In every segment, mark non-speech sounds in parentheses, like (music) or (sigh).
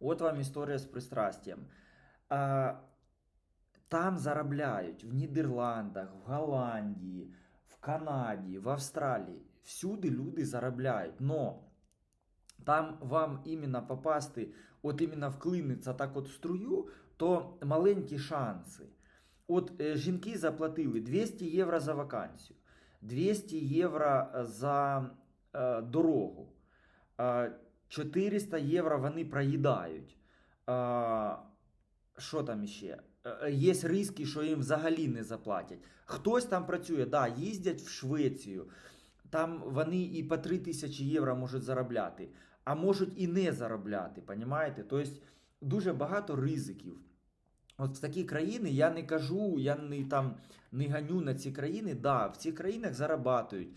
От вам історія з пристрастям. А, там заробляють в Нідерландах, в Голландії, в Канаді, в Австралії. Всюди люди заробляють. Но там вам іменно попасти, от іменно вклиниться так от в струю, то маленькі шанси. От е, жінки заплатили 200 євро за вакансію, 200 євро за е, дорогу, е, 400 євро вони проїдають. Е, що там іще? Е, Є риски, що їм взагалі не заплатять. Хтось там працює, да, їздять в Швецію. Там вони і по 3 тисячі євро можуть заробляти, а можуть і не заробляти, понімаєте? Тобто дуже багато ризиків. От в такі країни я не кажу, я не там не ганю на ці країни. Да, в цих країнах зарабатують.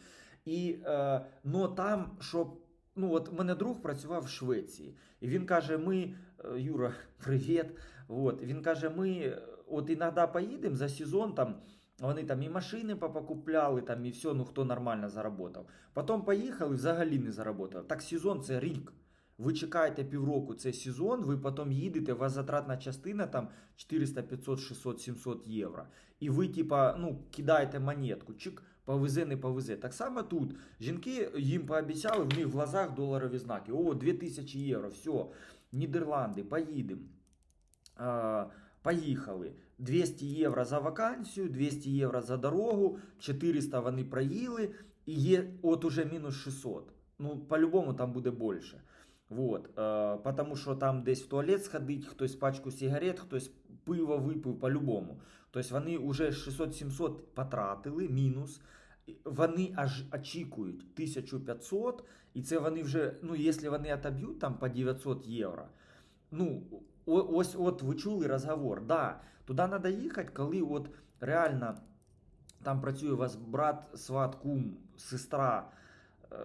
І е, но там, щоб. Ну, от мене друг працював в Швеції, і він каже: ми, е, Юра, (laughs) привіт. От, він каже, ми е, от іноді поїдемо за сезон, там вони там і машини попокупляли, там і все, ну хто нормально заработав. Потім поїхали, взагалі не заработали. Так сезон це рік. Ви чекаєте півроку цей сезон, ви потім їдете, у вас затратна частина там 400, 500, 600, 700 євро. І ви, типа, ну, кидаєте монетку, чик, повезе, не повезе. Так само тут. Жінки їм пообіцяли, в них в глазах доларові знаки. О, 2000 євро, все, Нідерланди, поїдемо. Поїхали. 200 євро за вакансію, 200 євро за дорогу, 400 вони проїли, і є от уже мінус 600. Ну, по-любому там буде більше. Вот, е, потому що там десь в туалет сходить, хтось пачку сигарет, хтось пиво випив по-любому. Тобто вони вже 600-700 потратили, мінус. Вони аж очікують 1500, і це вони вже, ну, якщо вони отоб'ють там по 900 євро, ну, ось от ви чули розговор. Да, туди треба їхати, коли от реально там працює у вас брат, сват, кум, сестра, е,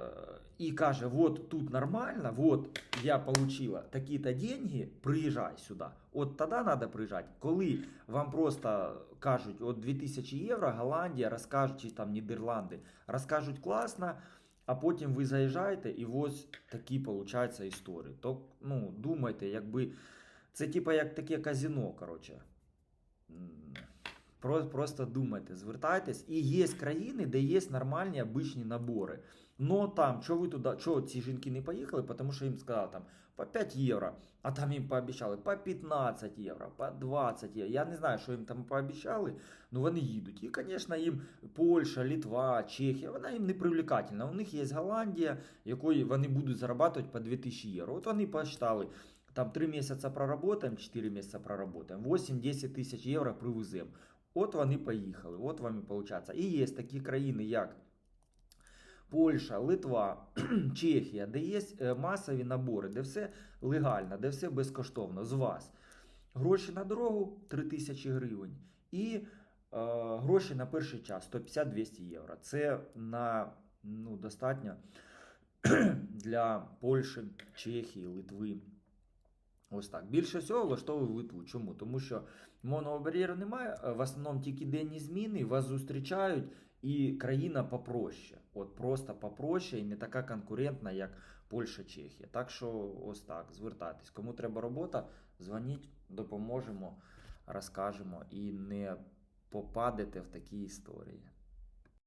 і каже, вот тут нормально, вот я получила такі-то деньги, приїжджай сюди. От тоді треба приїжджати. Коли вам просто кажуть, от 2000 євро, Голландія, розкажуть, чи там Нідерланди, розкажуть класно, а потім ви заїжджаєте, і ось такі получаються історії. То, ну, думайте, якби це типа як таке казино, коротше. Просто думайте, звертайтесь. І є країни, де є нормальні обичні набори. Но там, що ви туди, що ці жінки не поїхали, тому що їм сказали там по 5 євро, а там їм пообіцяли по 15 євро, по 20 євро. Я не знаю, що їм там пообіцяли, але вони їдуть. І, звісно, їм Польща, Літва, Чехія, вона їм не привлекательна. У них є Голландія, якої вони будуть заробляти по 2000 євро. От вони посчитали, там 3 місяці проработаємо, 4 місяці проработаємо, 8-10 тисяч євро привеземо. От вони поїхали, от вам і виходить. І є такі країни, як Польща, Литва, (clears throat) Чехія, де є е, масові набори, де все легально, де все безкоштовно з вас. Гроші на дорогу 3 тисячі гривень. І е, гроші на перший час 150-200 євро. Це на ну, достатньо (clears throat) для Польщі, Чехії, Литви. Ось так. Більше всього влаштовую Литву. Чому? Тому що мовного бар'єру немає, е, в основному тільки денні зміни, вас зустрічають, і країна попроще. От просто попроще і не така конкурентна, як Польща, Чехія. Так що ось так, звертайтесь. Кому треба робота, дзвоніть, допоможемо, розкажемо і не попадете в такі історії.